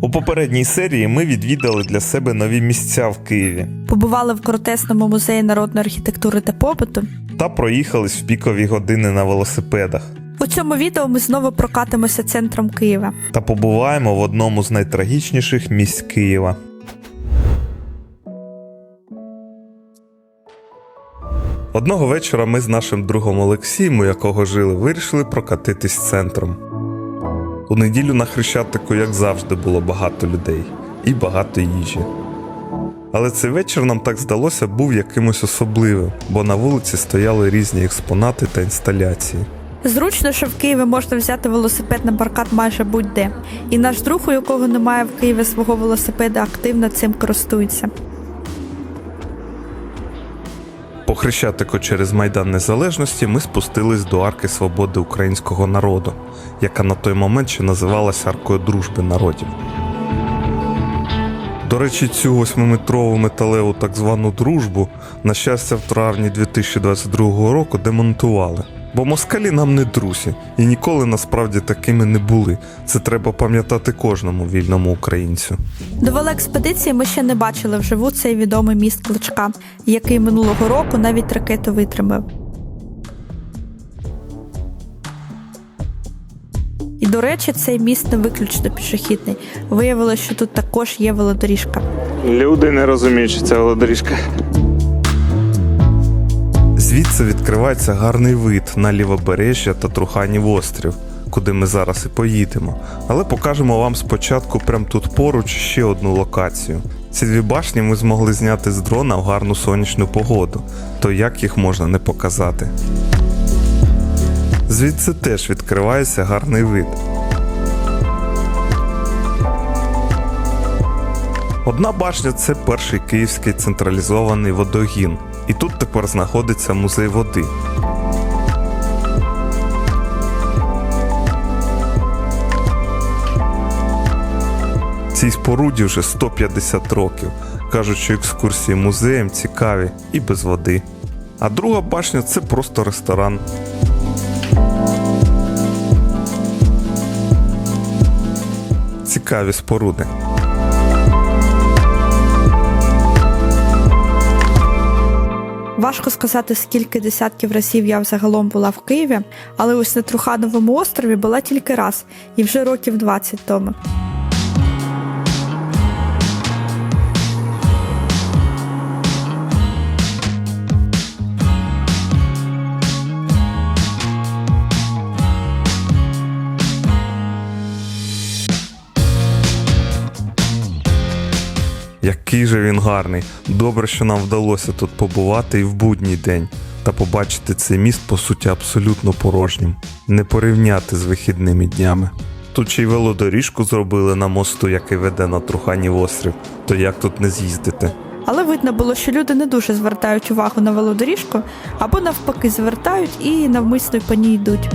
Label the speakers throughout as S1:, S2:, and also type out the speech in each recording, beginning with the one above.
S1: У попередній серії ми відвідали для себе нові місця в Києві
S2: Побували в Крутесному музеї народної архітектури та побуту.
S1: та проїхались в пікові години на велосипедах.
S2: У цьому відео ми знову прокатимося центром Києва.
S1: Та побуваємо в одному з найтрагічніших місць Києва. Одного вечора ми з нашим другом Олексієм, у якого жили, вирішили прокатитись центром. У неділю на Хрещатику, як завжди, було багато людей і багато їжі. Але цей вечір нам так здалося був якимось особливим, бо на вулиці стояли різні експонати та інсталяції.
S2: Зручно, що в Києві можна взяти велосипед на прокат майже будь-де. І наш друг, у якого немає в Києві свого велосипеда, активно цим користується.
S1: Хрещатику через Майдан Незалежності ми спустились до Арки Свободи українського народу, яка на той момент ще називалася Аркою дружби народів. До речі, цю восьмиметрову металеву так звану дружбу, на щастя, в травні 2022 року демонтували. Бо москалі нам не друзі і ніколи насправді такими не були. Це треба пам'ятати кожному вільному українцю.
S2: До велоекспедиції ми ще не бачили вживу цей відомий міст Кличка, який минулого року навіть ракету витримав. І до речі, цей міст не виключно пішохідний. Виявилося, що тут також є велодоріжка.
S1: Люди не розуміють, що це велодоріжка. Звідси відкривається гарний вид на лівобережжя та Труханів острів, куди ми зараз і поїдемо. Але покажемо вам спочатку прямо тут поруч ще одну локацію. Ці дві башні ми змогли зняти з дрона в гарну сонячну погоду, то як їх можна не показати. Звідси теж відкривається гарний вид. Одна башня це перший київський централізований водогін, і тут тепер знаходиться музей води. Цій споруді вже 150 років. Кажуть, що екскурсії музеєм цікаві і без води. А друга башня це просто ресторан. Цікаві споруди.
S2: Важко сказати, скільки десятків разів я взагалом була в Києві, але ось на Трухановому острові була тільки раз, і вже років 20 тому.
S1: Який же він гарний. Добре, що нам вдалося тут побувати і в будній день та побачити цей міст по суті абсолютно порожнім, не порівняти з вихідними днями. Тут ще й велодоріжку зробили на мосту, який веде на Труханів острів, то як тут не з'їздити?
S2: Але видно було, що люди не дуже звертають увагу на велодоріжку, або навпаки звертають і навмисно по ній йдуть.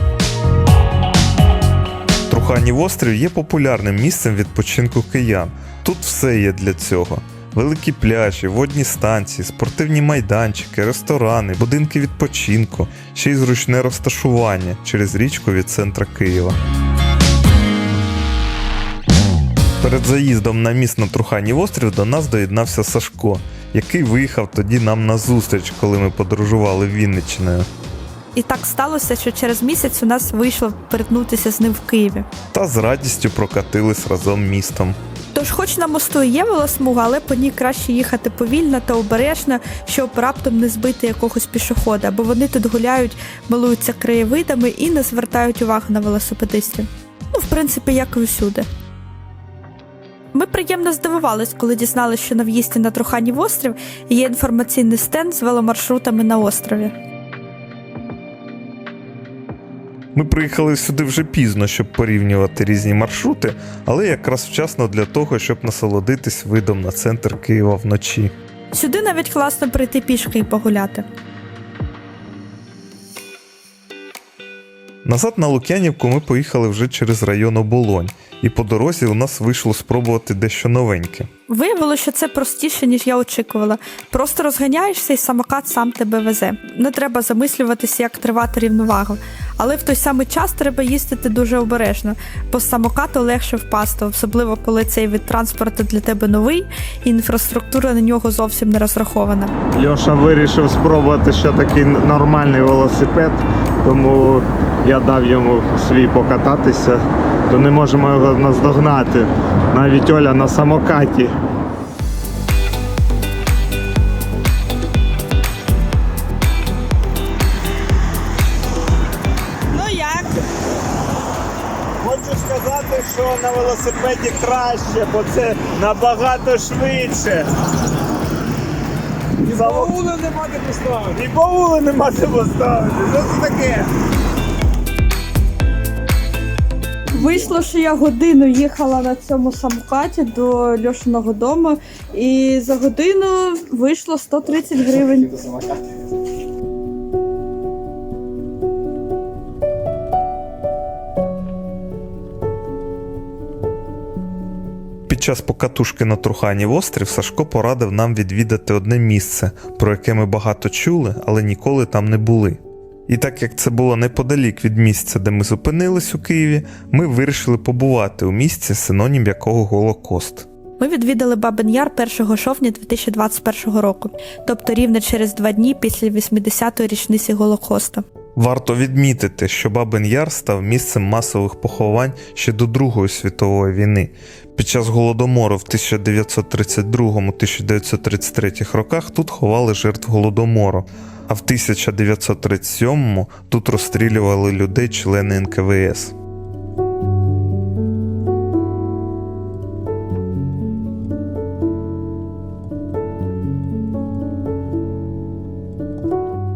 S1: Труханів острів є популярним місцем відпочинку киян. Тут все є для цього. Великі пляжі, водні станції, спортивні майданчики, ресторани, будинки відпочинку, ще й зручне розташування через річку від центра Києва. Перед заїздом на міст на Труханів острів до нас доєднався Сашко, який виїхав тоді нам на зустріч, коли ми подорожували Вінниччиною.
S2: І так сталося, що через місяць у нас вийшло перетнутися з ним в Києві.
S1: Та з радістю прокатились разом містом.
S2: Тож, хоч на мосту є велосмуга, але по ній краще їхати повільно та обережно, щоб раптом не збити якогось пішохода, бо вони тут гуляють, милуються краєвидами і не звертають увагу на велосипедистів. Ну, в принципі, як і усюди. Ми приємно здивувались, коли дізналися, що на в'їзді на Труханів острів є інформаційний стенд з веломаршрутами на острові.
S1: Ми приїхали сюди вже пізно, щоб порівнювати різні маршрути, але якраз вчасно для того, щоб насолодитись видом на центр Києва вночі.
S2: Сюди навіть класно прийти пішки і погуляти.
S1: Назад на Лук'янівку ми поїхали вже через район Оболонь, і по дорозі у нас вийшло спробувати дещо новеньке.
S2: Виявилося, що це простіше, ніж я очікувала. Просто розганяєшся і самокат сам тебе везе. Не треба замислюватися, як тривати рівновагу. Але в той самий час треба їздити дуже обережно, бо з самокату легше впасти, особливо коли цей від транспорту для тебе новий, і інфраструктура на нього зовсім не розрахована.
S3: Льоша вирішив спробувати ще такий нормальний велосипед, тому я дав йому свій покататися, то не можемо його наздогнати. Навіть Оля на самокаті.
S2: Ну як?
S3: Хочу сказати, що на велосипеді краще, бо це набагато швидше. І баули нема де поставити. І баули нема де поставити. Що це таке?
S2: Вийшло, що я годину їхала на цьому самокаті до Льошиного дому, і за годину вийшло 130 гривень.
S1: Під час покатушки на Труханів острів Сашко порадив нам відвідати одне місце, про яке ми багато чули, але ніколи там не були. І так як це було неподалік від місця, де ми зупинились у Києві, ми вирішили побувати у місці, синонім якого Голокост.
S2: Ми відвідали Бабин Яр 1 жовтня 2021 року, тобто рівно через два дні після 80-ї річниці Голокоста.
S1: Варто відмітити, що Бабин Яр став місцем масових поховань ще до Другої світової війни. Під час голодомору в 1932-1933 роках тут ховали жертв голодомору, а в 1937 тут розстрілювали людей члени НКВС.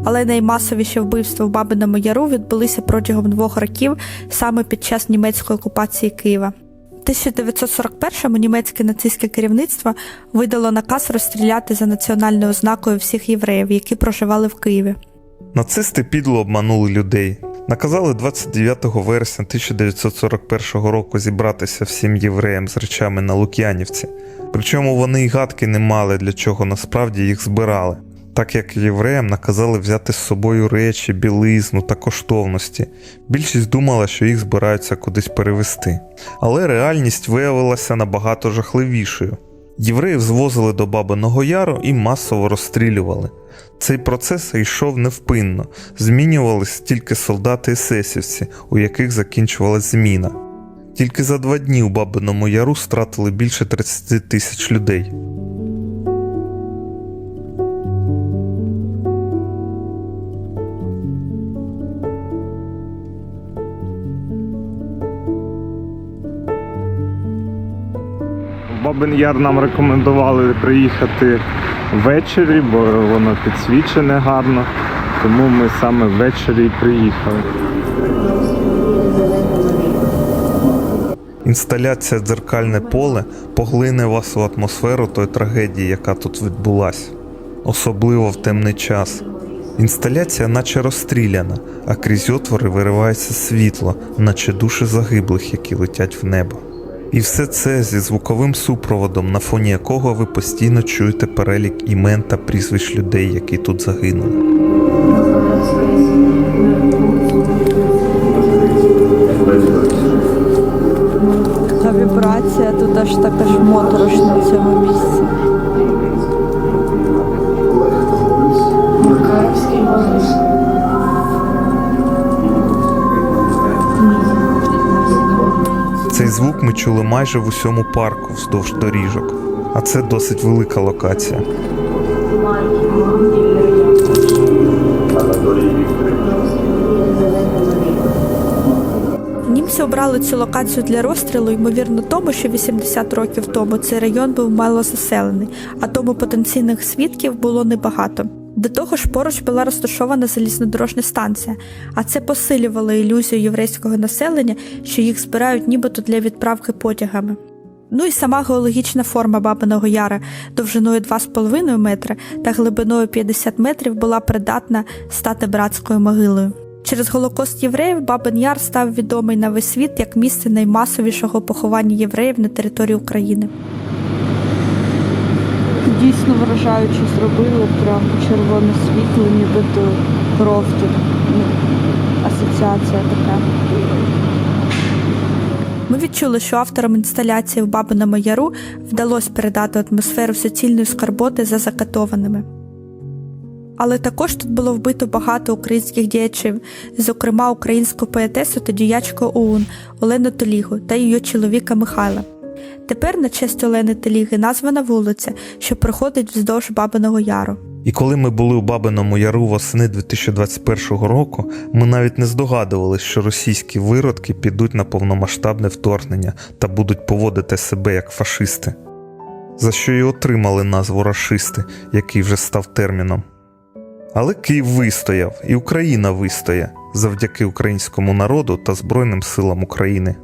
S2: Але наймасовіші вбивства в Бабиному Яру відбулися протягом двох років саме під час німецької окупації Києва. В 1941-му німецьке нацистське керівництво видало наказ розстріляти за національною ознакою всіх євреїв, які проживали в Києві.
S1: Нацисти підло обманули людей. Наказали 29 вересня 1941 року зібратися всім євреям з речами на Лук'янівці. Причому вони й гадки не мали, для чого насправді їх збирали, так як євреям наказали взяти з собою речі, білизну та коштовності. Більшість думала, що їх збираються кудись перевезти. Але реальність виявилася набагато жахливішою. Євреїв звозили до Бабиного Яру і масово розстрілювали. Цей процес йшов невпинно, змінювались тільки солдати есесівці, у яких закінчувалась зміна. Тільки за два дні у Бабиному Яру стратили більше 30 тисяч людей.
S3: Яр нам рекомендували приїхати ввечері, бо воно підсвічене гарно. Тому ми саме ввечері і приїхали.
S1: Інсталяція Дзеркальне поле поглине вас у атмосферу тої трагедії, яка тут відбулася, особливо в темний час. Інсталяція наче розстріляна, а крізь отвори виривається світло, наче душі загиблих, які летять в небо. І все це зі звуковим супроводом, на фоні якого ви постійно чуєте перелік імен та прізвищ людей, які тут загинули.
S2: Та вібрація тут аж така ж моторошна в цьому місці.
S1: Ми чули майже в усьому парку вздовж доріжок, а це досить велика локація.
S2: Німці обрали цю локацію для розстрілу, ймовірно, тому, що 80 років тому цей район був малозаселений, а тому потенційних свідків було небагато. До того ж, поруч була розташована залізнодорожня станція, а це посилювало ілюзію єврейського населення, що їх збирають нібито для відправки потягами. Ну і сама геологічна форма Бабиного Яра довжиною 2,5 метри та глибиною 50 метрів була придатна стати братською могилою. Через Голокост євреїв Бабин Яр став відомий на весь світ як місце наймасовішого поховання євреїв на території України.
S4: Дійсно вражаюче зробили, прям червоне світло, нібито кров тут. Ну, асоціація така.
S2: Ми відчули, що авторам інсталяції в Бабиному Яру вдалося передати атмосферу суцільної скарботи за закатованими. Але також тут було вбито багато українських діячів, зокрема українську поетесу та діячку ОУН Олену Толігу та її чоловіка Михайла. Тепер на честь Олени Толіги названа вулиця, що проходить вздовж Бабиного Яру.
S1: І коли ми були у Бабиному Яру восени 2021 року, ми навіть не здогадувалися, що російські виродки підуть на повномасштабне вторгнення та будуть поводити себе як фашисти, за що і отримали назву рашисти, який вже став терміном. Але Київ вистояв, і Україна вистоє завдяки українському народу та Збройним силам України.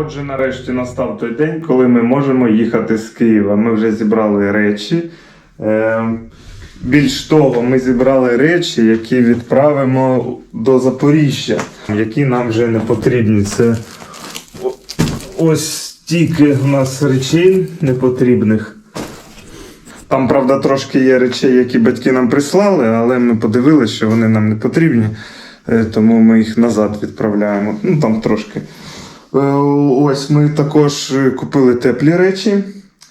S3: Отже, нарешті настав той день, коли ми можемо їхати з Києва. Ми вже зібрали речі. Е, більш того, ми зібрали речі, які відправимо до Запоріжжя, які нам вже не потрібні. Це ось стільки в нас речей непотрібних. Там, правда, трошки є речей, які батьки нам прислали, але ми подивилися, що вони нам не потрібні, е, тому ми їх назад відправляємо. Ну там трошки. Е, Ось ми також е, купили теплі речі,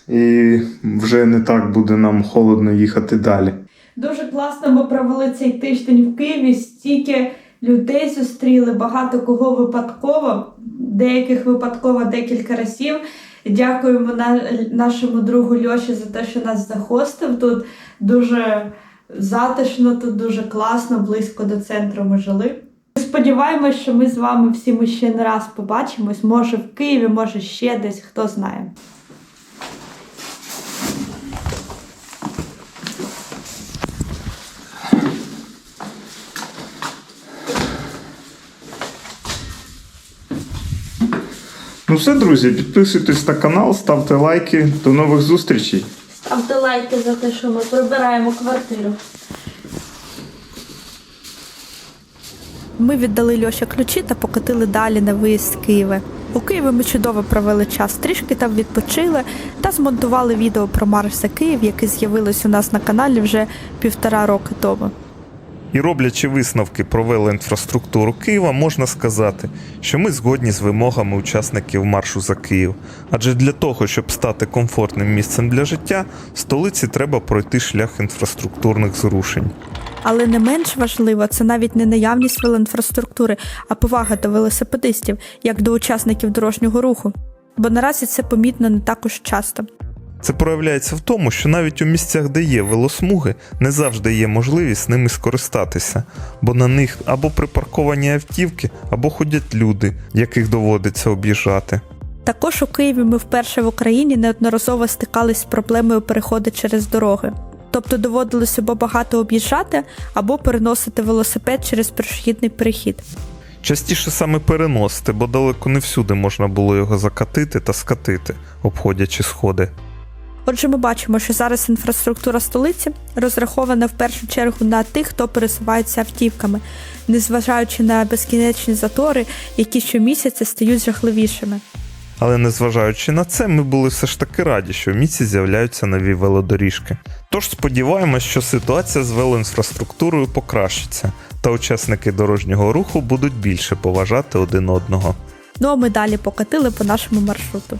S3: і вже не так буде нам холодно їхати далі.
S2: Дуже класно ми провели цей тиждень в Києві. Стільки людей зустріли, багато кого випадково, деяких випадково декілька разів. Дякуємо на, нашому другу Льоші за те, що нас захостив тут. Дуже затишно, тут дуже класно, близько до центру ми жили. Сподіваємось, що ми з вами всіми ще не раз побачимось. Може в Києві, може ще десь, хто знає.
S3: Ну все, друзі, підписуйтесь на канал, ставте лайки. До нових зустрічей.
S2: Ставте лайки за те, що ми прибираємо квартиру. Ми віддали Льоші ключі та покотили далі на виїзд з Києва. У Києві ми чудово провели час, трішки там відпочили та змонтували відео про марш за Київ, яке з'явилось у нас на каналі вже півтора роки тому.
S1: І роблячи висновки про велоінфраструктуру Києва, можна сказати, що ми згодні з вимогами учасників маршу за Київ. Адже для того, щоб стати комфортним місцем для життя, столиці треба пройти шлях інфраструктурних зрушень.
S2: Але не менш важливо це навіть не наявність велоінфраструктури, а повага до велосипедистів, як до учасників дорожнього руху. Бо наразі це помітно не також часто.
S1: Це проявляється в тому, що навіть у місцях, де є велосмуги, не завжди є можливість ними скористатися, бо на них або припарковані автівки, або ходять люди, яких доводиться об'їжджати.
S2: Також у Києві ми вперше в Україні неодноразово стикались з проблемою переходу через дороги. Тобто доводилось або багато об'їжджати, або переносити велосипед через пішохідний перехід.
S1: Частіше саме переносити, бо далеко не всюди можна було його закатити та скатити, обходячи сходи.
S2: Отже, ми бачимо, що зараз інфраструктура столиці розрахована в першу чергу на тих, хто пересувається автівками, незважаючи на безкінечні затори, які щомісяця стають жахливішими.
S1: Але незважаючи на це, ми були все ж таки раді, що в місті з'являються нові велодоріжки. Тож сподіваємось, що ситуація з велоінфраструктурою покращиться, та учасники дорожнього руху будуть більше поважати один одного.
S2: Ну а ми далі покатили по нашому маршруту.